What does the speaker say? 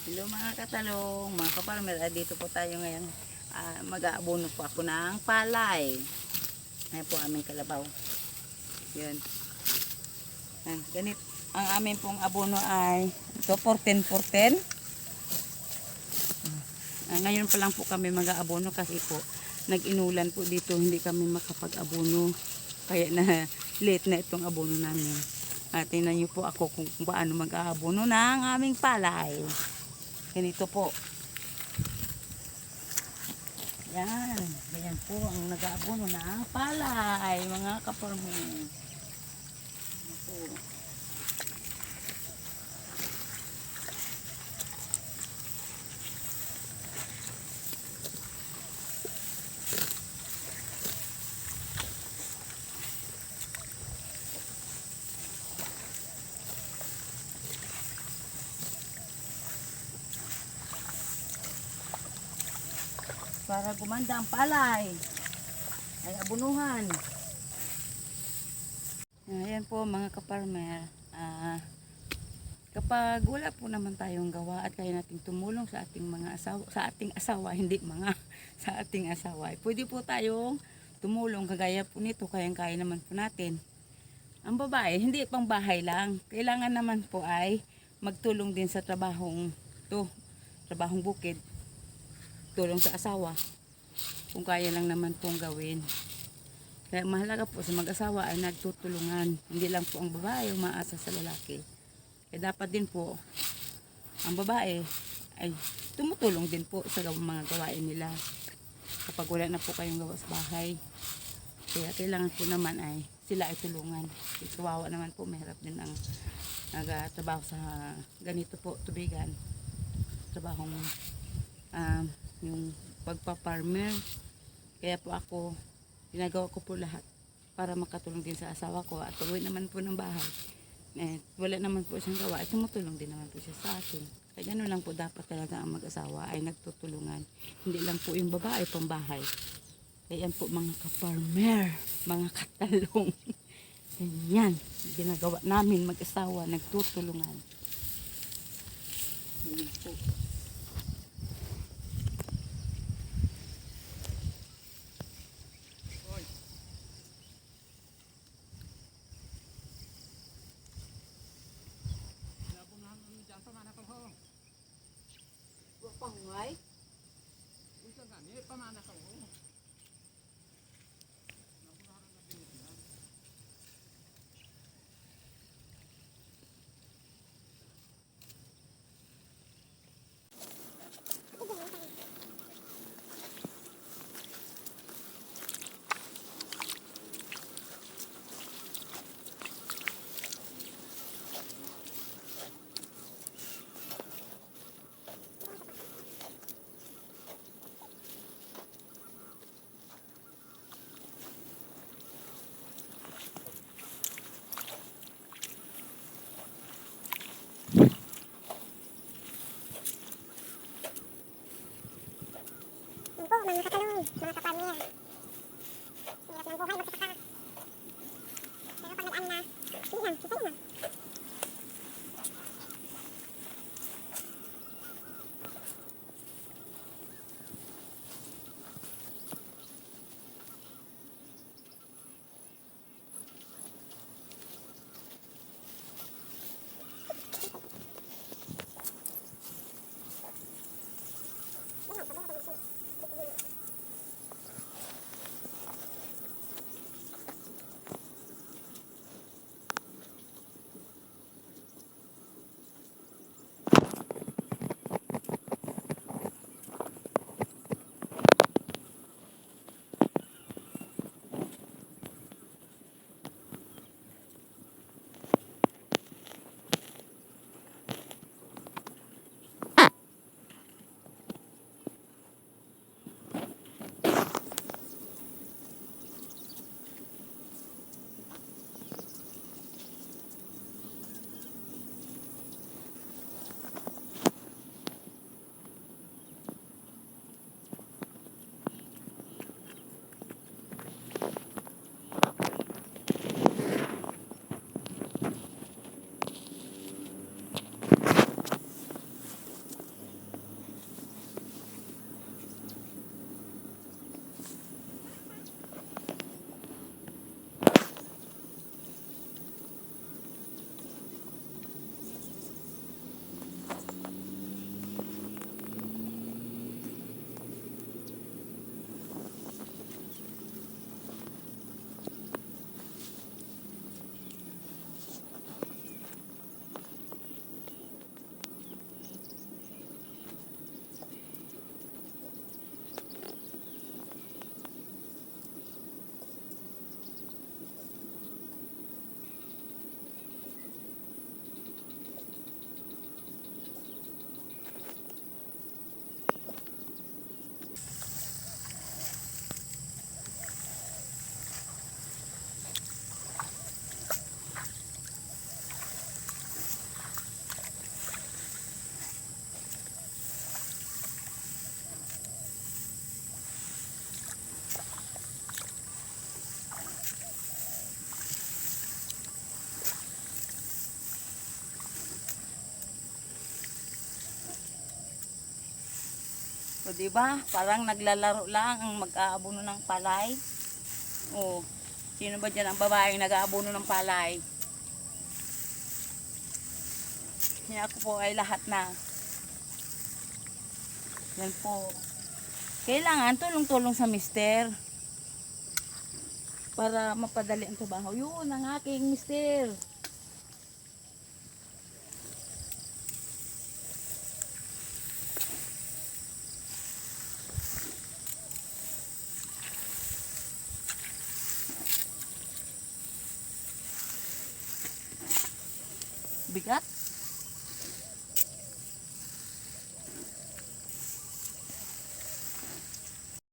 Hello mga katalong, mga kaparmer, ah, dito po tayo ngayon. Ah, mag-aabono po ako ng palay. Ayan po aming kalabaw. Yun. Ayan, ganit. Ang amin pong abono ay ito, 14-14. Ah, ngayon pa lang po kami mag-aabono kasi po nag-inulan po dito, hindi kami makapag-abono. Kaya na late na itong abono namin. At tingnan niyo po ako kung paano mag-aabono ng aming palay. Ganito po. Yan. Ganyan po ang nag-aabono ng palay, mga kaporme. Yan po. Para gumanda ang palay. Ay abunuhan. Ayan po mga kaparmer. Ah, kapag wala po naman tayong gawa at kaya nating tumulong sa ating mga asawa, sa ating asawa, hindi mga sa ating asawa, pwede po tayong tumulong kagaya po nito, kayang-kaya naman po natin. Ang babae, hindi pang bahay lang. Kailangan naman po ay magtulong din sa trabahong to, trabahong bukid, tulong sa asawa. Kung kaya lang naman pong gawin. Kaya mahalaga po sa mag-asawa ay nagtutulungan. Hindi lang po ang babae umaasa sa lalaki. Kaya dapat din po ang babae ay tumutulong din po sa mga gawain nila. Kapag wala na po kayong gawa sa bahay. Kaya kailangan po naman ay sila ay tulungan. Kawawa naman po, mahirap din ang nagtrabaho sa ganito po, tubigan. Trabahong um, yung pagpa-farmer. Kaya po ako, ginagawa ko po lahat para makatulong din sa asawa ko. At pag naman po ng bahay. Eh, wala naman po siyang gawa. At tumutulong din naman po siya sa akin. Kaya gano'n lang po dapat talaga ang mag-asawa ay nagtutulungan. Hindi lang po yung babae pang bahay kaya yan po mga ka-farmer mga katalong. Ganyan. Ginagawa namin mag-asawa nagtutulungan. Ganyan po pangway Yan po, mga katalong, mga kapamilya. Hirap ng buhay magsasaka. Pero pag nag-ano na, sige lang, isa na. O, di ba? Parang naglalaro lang ang mag-aabono ng palay. O, sino ba dyan ang babaeng nag-aabono ng palay? Yan ako po ay lahat na. Yan po. Kailangan tulong-tulong sa mister. Para mapadali ang trabaho. Yun ang aking mister. Bigat.